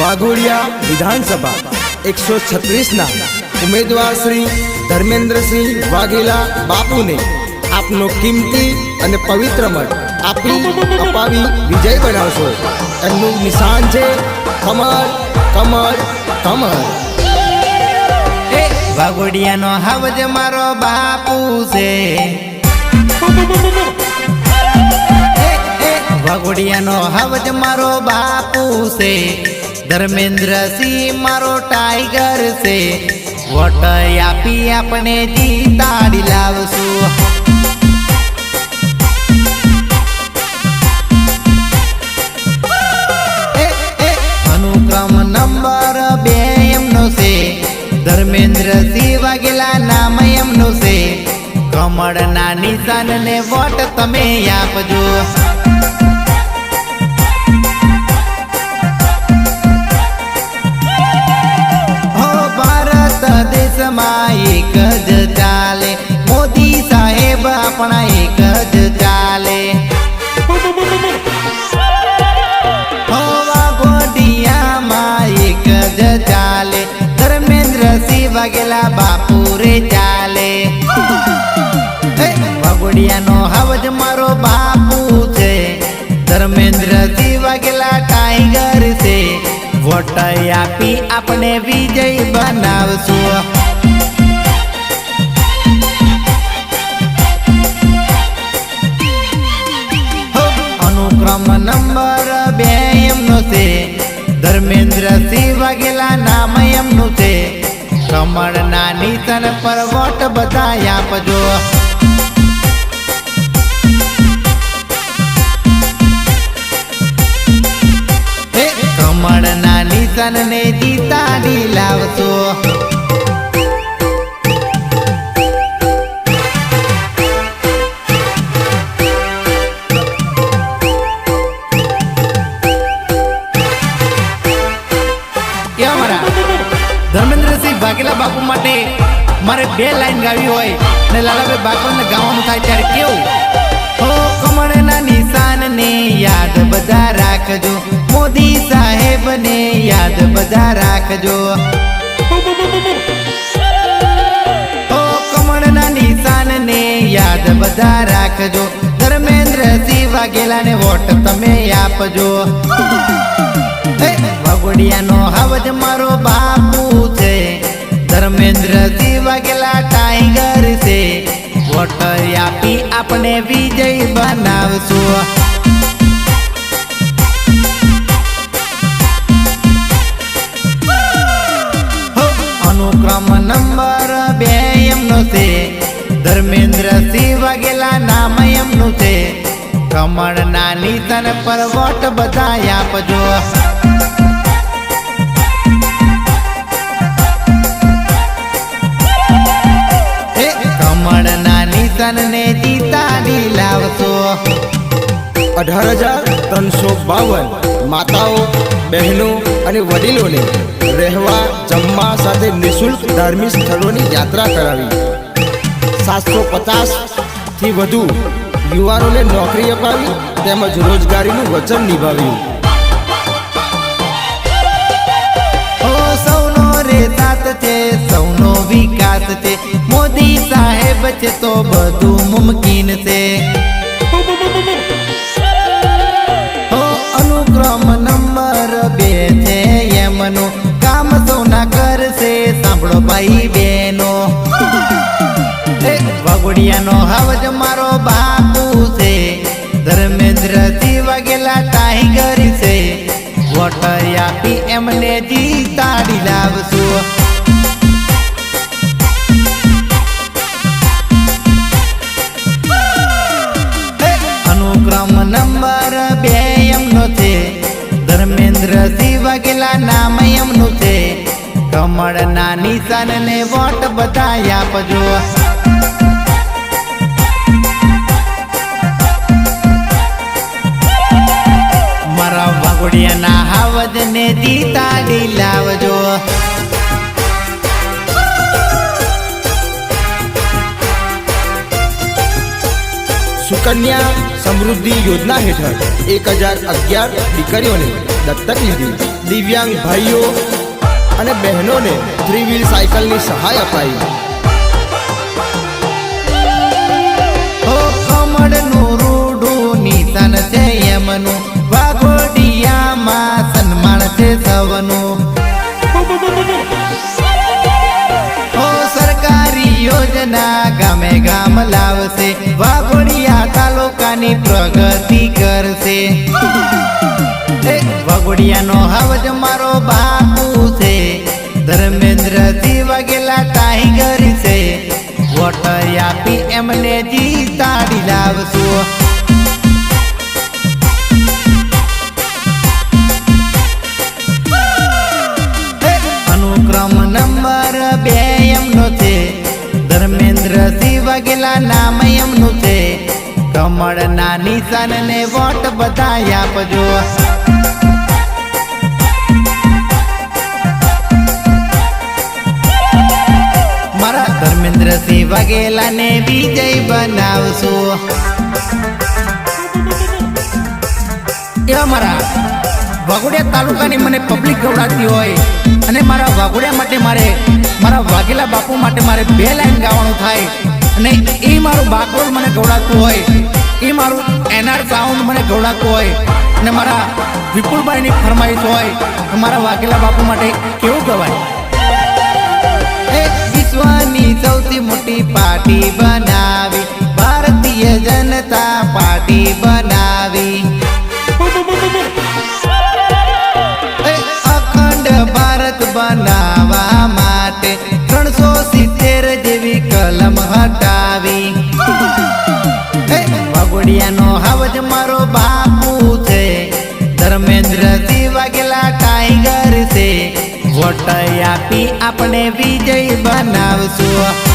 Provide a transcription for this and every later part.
વાઘોડિયા વિધાનસભા, એકસો છત્રીસના ઉમેદવાર શ્રી ધર્મેન્દ્રસિંહ વાઘેલા બાપુને આપનો કિંમતી અને પવિત્ર મત આપી અપાવી વિજય બનાવશો. એમનું નિશાન છે કમર કમર કમર વાઘોડિયાનો હાવજ મારો બાપુ છે. વાઘોડિયાનો હાવજ મારો બાપુ છે. ધર્મેન્દ્રસિંહ મારો ટાઈગર છે. વોટ આપી આપણે જીતાડી લાવશું. અનુક્રમ નંબર બે એમનો છે. ધર્મેન્દ્રસિંહ વાઘેલા નામ એમનું છે. કમળના નિશાનને વોટ તમે આપજો. આપણા એક જ ચાલે. એક જ ચાલે. ધર્મેન્દ્રસિંહ વાઘેલા બાપુ રે ચાલે હે, વાઘોડિયાનો હાવજ મારો બાપુ છે. ધર્મેન્દ્રસિંહ વાઘેલા ટાઈગર છે. વોટ આપી આપણે વિજય બનાવશું. ધર્મેન્દ્રસિંહ વાઘેલા નામ એમનું છે. કમળ નાની તન પર વોટ બધા આપજો. નાની તન ને જીતાડી લાવશો. એ અમારા ધર્મેન્દ્રસિંહ વાઘેલા બાપુ માટે મારે બે લાઈન ગાવી હોય ને લાલાભાઈ બાપુને ગાવાનું થાય ત્યારે કેવું? હો કમળના નિશાનને યાદ બધા રાખજો. મોદી સાહેબને યાદ બધા રાખજો. હો કમળના નિશાનને યાદ બધા રાખજો. ધર્મેન્દ્રસિંહ વાઘેલાને વોટ તમે આપજો. હે, હાવજ મારો બાપુ છે. ધર્મેન્દ્રસિંહ વાઘેલા ટાઈગર છે. વોટર આપી આપણે વિજય બનાવશું. અનુક્રમ નંબર બે એમનો છે. ધર્મેન્દ્રસિંહ વાઘેલા નામ એમનું છે. કમળ નાની તન પર વોટ બધા આપજો. નિશાનને જીતાડી લાવશો અઢાર હજાર ત્રણસો બાવન માતાઓ બહેનો અને વડીલોને રહેવા જમવા સાથે નિઃશુલ્ક ધાર્મિક સ્થળોની યાત્રા કરાવી. સાતસો પચાસથી વધુ યુવાનોને નોકરી અપાવી તેમજ રોજગારીનું વચન નિભાવ્યું. સૌનો રે સાથ છે સૌનો વિકાસ છે સાહેબ છે તો બધું મુમકિન છે. હો, અનુક્રમ નંબર બે છે એમનું. કામ સૌના કરશે સાંભળો ભાઈ બેનો એ વાઘોડિયાનો હાવજ મારો વોટ બધા આપજો મારા વાઘોડિયાના હાવજને દીતાડી લાવજો સુકન્યા સમૃદ્ધિ યોજના હેઠળ એક હજાર અગિયાર દીકરીઓને દત્તક લીધી. દિવ્યાંગ ભાઈઓ અને બહેનોને થ્રી વ્હીલ સાયકલની સહાય અપાઈ. સરકારી યોજના ગામે ગામ લાવશે, વાઘોડિયા તાલુકાની પ્રગતિ કરશે. એ વાઘોડિયાનો હવજ મારો છે ધર્મેન્દ્રસિંહ વગેલા ટાઈગર છે. વોટર આપી એમને જીતાડી લાવશું. નંબર બે એમનો છે. નામ એમનું છે. કમળના નિશાનને વોટ બધા આપજો. વાઘેલાને વિજય બનાવશું. એવા મારા વાઘોડિયા તાલુકાની મને પબ્લિક ગવડાતી હોય અને મારા વાઘોડિયા માટે મારે, મારા વાઘેલા બાપુ માટે મારે બે લાઈન ગાવાનું થાય અને એ મારું બાકરોલ મને ગવડાતું હોય, એ મારું એનઆર સાઉન્ડ મને ગવડાતું હોય અને મારા વિપુલભાઈની ફરમાઈશ હોય મારા વાઘેલા બાપુ માટે કેવું એ વિશ્વની સૌથી મોટી પાર્ટી બનાવી. ભારતીય જનતા પાર્ટી બનાવી. અખંડ ભારત બનાવવા માટે ત્રણસો સિત્તેર જેવી કલમ હટાવી. એ વાઘોડિયાનો હવજ મારો બાપુ છે. ધર્મેન્દ્રસિંહ વાઘેલા ટાઈગર છે. વોટ આપી આપણે વિજય બનાવશું.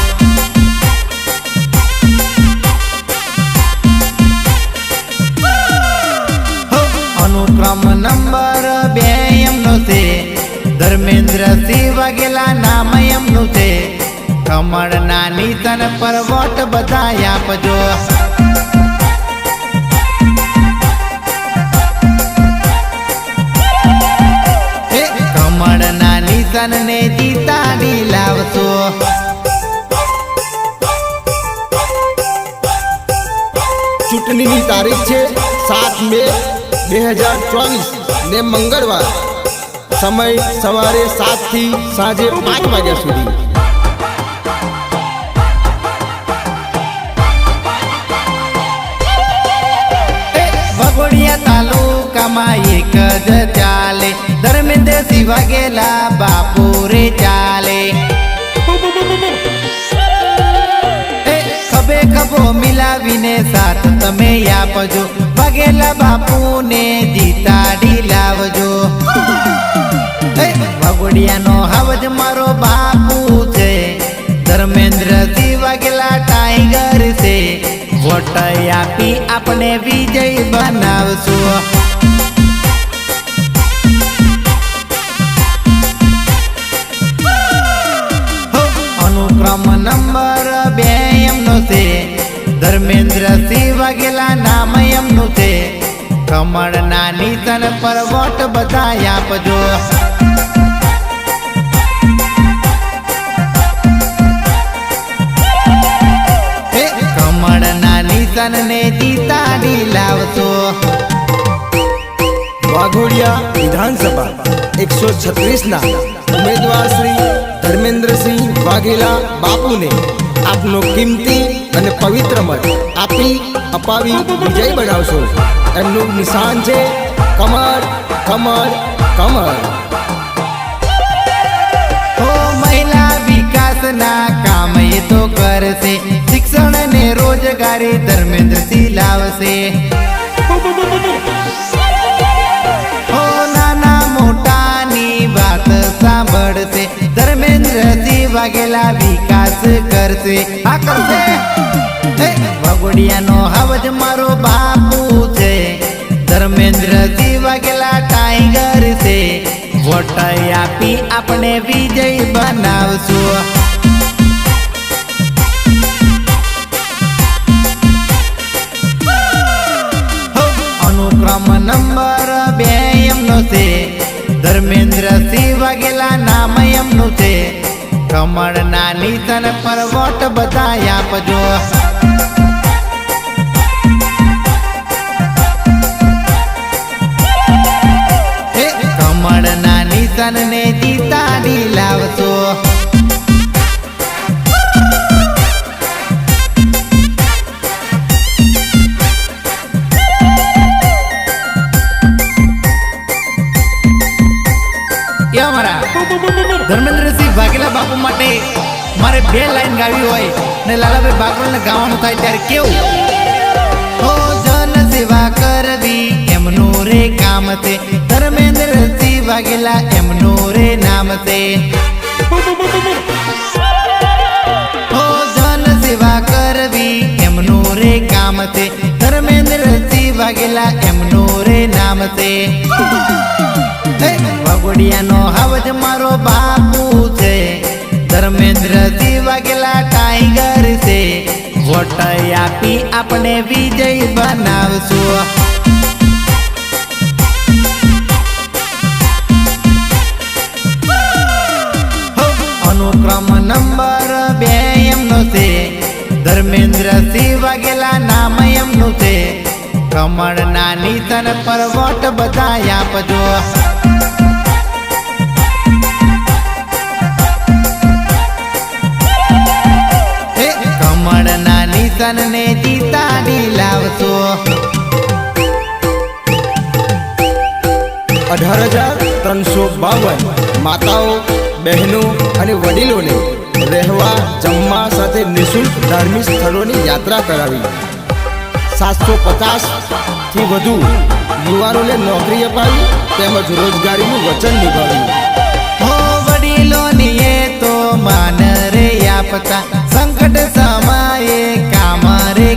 નંબર બે એમનો છે. ધર્મેન્દ્રસિંહ વાઘેલા નામ એમનું છે. કમળના નિશાન પર વોટ બધા આપજો. હે, ને નિશાનને જીતાડી લાવશો. ચૂંટણીની તારીખ છે સાત મે બે હજાર ચોવીસ ને મંગળવાર સમય સવારે સાતથી સાંજે પાંચ વાગ્યા સુધી. એક જ ચાલે. ધર્મેન્દ્રસિંહ વાઘેલા બાપુ રે ચાલે. સાથ તમે આપજો. વગેલા બાપુને જીતાડી લાવજો. ભગોડિયાનો હવજ મારો બાપુ છે. ધર્મેન્દ્રસિંહ વાઘેલા ટાઈગર છે. વોટ આપી આપણે વિજય બનાવશું. કમળના નિશાન પર વોટ બધા આપજો. વિધાનસભા એકસો છત્રીસના ઉમેદવાર શ્રી ધર્મેન્દ્રસિંહ વાઘેલા બાપુને આપનો કિંમતી અને પવિત્ર મત આપી અપાવી વિજય બનાવશો. એમનું નિશાન છે કમર કમર કમર. હો મહિલા વિકાસના કામ એ તો કરશે. શિક્ષણ ને રોજગારી ધર્મેન્દ્રસિંહ લાવશે. હો મોટાની વાત સાંભળશે. ધર્મેન્દ્રસિંહ વાઘેલા વિકાસ કરશે. આ કરશે. હે, વગોડિયાનો હવજ મારો બાપુ વોટ આપી આપણે વિજય બનાવશું. અનુક્રમ નંબર બે એમનો છે. ધર્મેન્દ્ર સિંહ વાઘેલા નામ એમનું છે. કમળના નિશાન પર વોટ બધા આપજો. કમળના નિશાનને જીતા લાવશો. ધર્મેન્દ્રસિંહ વાઘેલા બાપુ માટે મારે બે લાઈન ગાવી હોય ને લાલાભાઈ બાગરોલને ગાવાનું થાય ત્યારે કેવું? હો જન સેવા કરવી, એમનું રે કામ છે. ધર્મેન્દ્રસિંહ વાઘેલા એમનું રે નામ તે. હો જન સેવા કરવી એમનું રે કામ છે ધર્મેન્દ્રસિંહ વાગેલા એમનું રે નામ તે. વગોડિયાનો હવજ મારો બાપુ છે. ધર્મેન્દ્રસિંહ વાગેલા ટાઈગર છે. વોટ આપી આપણે વિજય બનાવશું. પર વોટ બધા આપજો. કમળના નિશાનને જીતાડી લાવશો. અઢાર હજાર ત્રણસો બાવન માતાઓ, બહેનો અને વડીલોને રહેવા, જમવા સાથે નિઃશુલ્ક ધાર્મિક સ્થળોની યાત્રા કરાવી. સાતસો પચાસથી વધુ યુવાનોને નોકરી અપાવી તેમજ રોજગારીનું વચન નિભાવ્યું. હો વડીલોની એ તો માન સંકટ સમયે કામ રે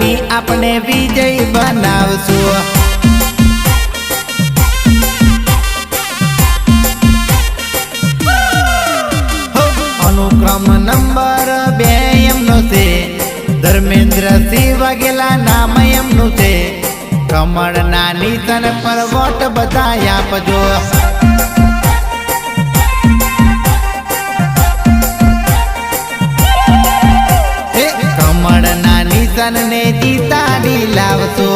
આપી આપણે વિજય બનાવશું. અનુક્રમ નંબર બે એમનો છે. ધર્મેન્દ્ર સિંહ વાઘેલા નામ એમનું છે. કમળના નીતન પર વોટ બધા આપજો. જીતાડી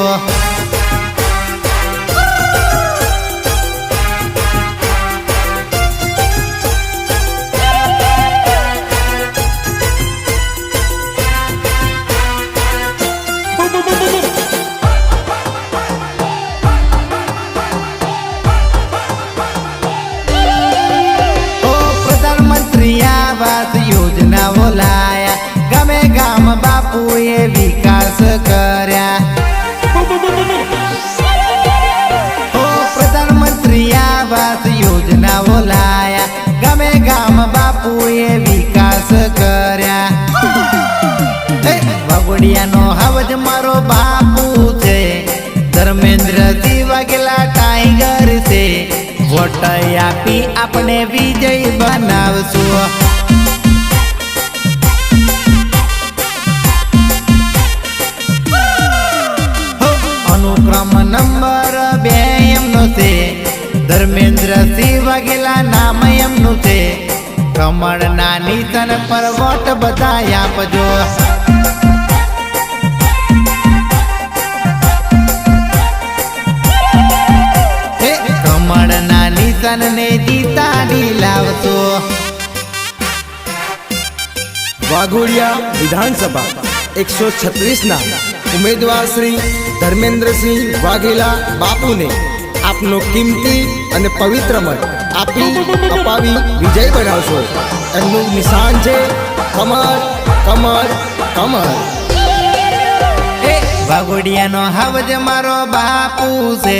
આપી આપણે વિજય બનાવશું. અનુક્રમ નંબર બે એમનો છે. ધર્મેન્દ્ર સિંહ વાઘેલા નામ એમનું છે. કમળના નિશાન પર વોટ બધા આપજો. કમળના નિશાનને જીતાડી લાવતો વાઘોડિયા વિધાનસભા એકસો છત્રીસના ઉમેદવાર શ્રી ધર્મેન્દ્રસિંહ વાઘેલા બાપુને આપનો કિંમતી અને પવિત્ર મત આપી અપાવી વિજય બનાવશો. એમનું નિશાન છે કમર કમર કમર એ વાઘોડિયાનો હવજ મારો બાપુ છે.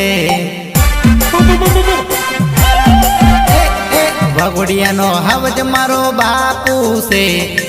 વાઘોડિયાનો હવજ મારો બાપુ છે.